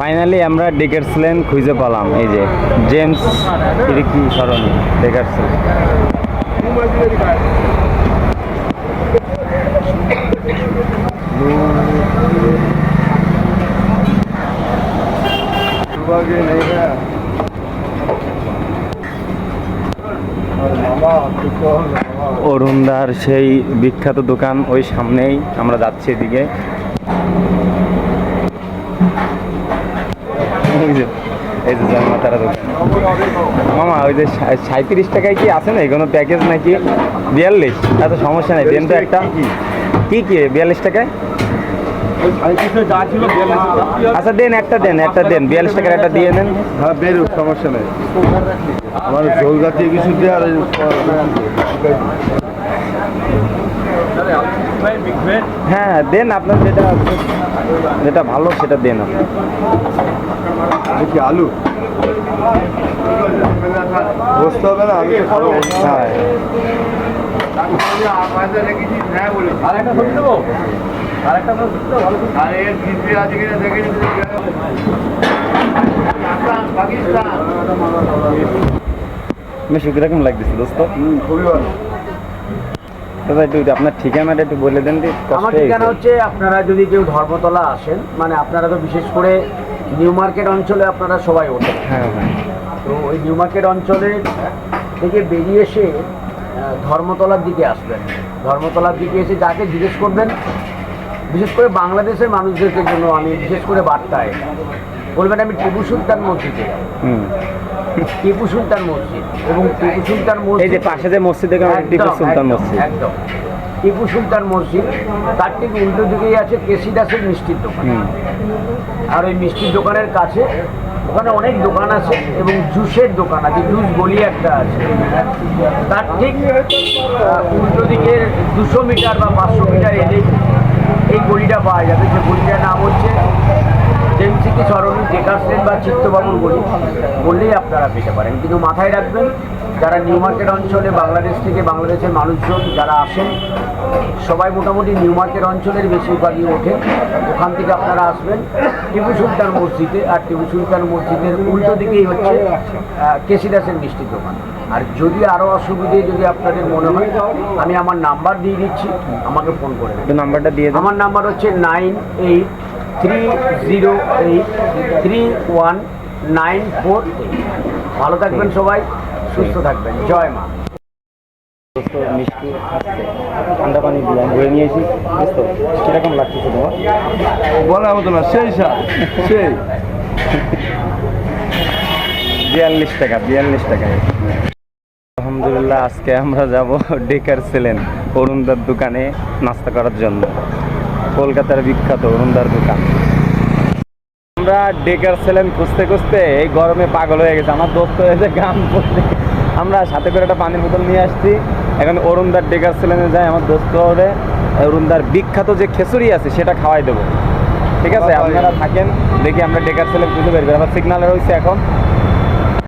Finally আমরা ডেকার্সলেন খুঁজে পেলাম। এই যে জেমস কি সরণি ডেকার্সলেন অরুণদার সেই বিখ্যাত দোকান ওই সামনেই। আমরা যাচ্ছি এদিকে। এই যে জন্মাতারা দোকান মামা, ওই যে সাঁত্রিশ টাকায় কি আছে না কোনো প্যাকেজ নাকি? বিয়াল্লিশ। এত সমস্যা নেই, দেন তো একটা। কি কি? বিয়াল্লিশ টাকায়? আচ্ছা দেন একটা দেন একটা দেন। বিয়াল্লিশ টাকার একটা দিয়ে দেন। হ্যাঁ বেরো সমস্যা নেই। আমার ঝোল জাতীয় কিছু দিয়ে আর হ্যাঁ দেন আপনার যেটা যেটা ভালো সেটা দেন আপনি। কি আলু? বসতে হবে না আমি। হ্যাঁ। বেশ কীরকম লাগতেছে দোস্ত? খুবই ভালো। দাদা একটু আপনার ঠিকানাটা একটু বলে দেন আমার ঠিকানা হচ্ছে আপনারা যদি কেউ ধর্মতলা আসেন মানে আপনারা তো বিশেষ করে নিউ মার্কেট অঞ্চলে আপনারা সবাই ওঠেন। হ্যাঁ তো ওই নিউ মার্কেট অঞ্চলে থেকে বেরিয়ে এসে ধর্মতলার দিকে আসবেন। ধর্মতলার দিকে এসে যাকে জিজ্ঞেস করবেন বিশেষ করে বাংলাদেশের মানুষদের জন্য আমি বিশেষ করে বার্তায় বলবেন আমি টিপু সুলতান মসজিদে হুম। টিপু সুলতান মসজিদ এবং টিপু সুলতান এই মসজিদ যে পাশে যে মসজিদ দেখলাম টিপু সুলতান মসজিদ। একদম। টিপু সুলতান মসজিদ তার ঠিক উল্টো দিকেই আছে কেসি দাসের মিষ্টির দোকান। আর ওই মিষ্টির দোকানের কাছে ওখানে অনেক দোকান আছে এবং জুসের দোকান আছে জুস গলি একটা আছে। তার ঠিক উল্টো দিকে দুশো মিটার বা পাঁচশো মিটার এলেই এই গলিটা পাওয়া যাবে। যে গলিটার নাম হচ্ছে জেমসিকি সরণি ডেকার্সেন বা চিত্তবাবুর গলি বললেই আপনারা পেতে পারেন। কিন্তু মাথায় রাখবেন যারা নিউ মার্কেট অঞ্চলে বাংলাদেশ থেকে বাংলাদেশের মানুষজন যারা আসেন সবাই মোটামুটি নিউ মার্কেট অঞ্চলের বেশিরভাগই ওঠে। ওখান থেকে আপনারা আসবেন টিপু সুলতান মসজিদে আর টিপু সুলতান মসজিদের উল্টো দিকেই হচ্ছে আহ, কেসিদাসের মিষ্টির দোকান। আর যদি আরও অসুবিধে যদি আপনাদের মনে হয় আমি আমার নাম্বার দিয়ে দিচ্ছি আমাকে ফোন করে নাম্বারটা দিয়ে আমার নাম্বার হচ্ছে nine eight three zero eight three one nine four eight ভালো থাকবেন সবাই সুস্থ থাকবেন। জয় মা। মিষ্টি আসছে। ঠান্ডা পানি দিয়ে আমি নিয়েছি। দোস্ত কীরকম লাগতেছে তোমার? বলার মতো না সেই স্যার সেই। বিয়াল্লিশ টাকা বিয়াল্লিশ টাকায় আলহামদুলিল্লাহ আজকে আমরা যাব ডেকার ছিলেন অরুণদার দোকানে নাস্তা করার জন্য। কলকাতার বিখ্যাত অরুণদার দোকান। আমরা ডেকার সেলেন খুঁজতে খুঁজতে এই গরমে পাগল হয়ে গেছে। আমার দোস্ত হয়েছে গান করতে আমরা সাথে করে একটা পানির বোতল নিয়ে আসছি। এখন অরুণদার ডেকার সেলেনে যাই আমার দোস্ত হবে অরুণদার বিখ্যাত যে খেসুরি আছে সেটা খাওয়াই দেবো। ঠিক আছে? আপনারা থাকেন দেখি আমরা ডেকার সেলেন খুঁজে বের করি। আমার সিগনালে রয়েছে এখন।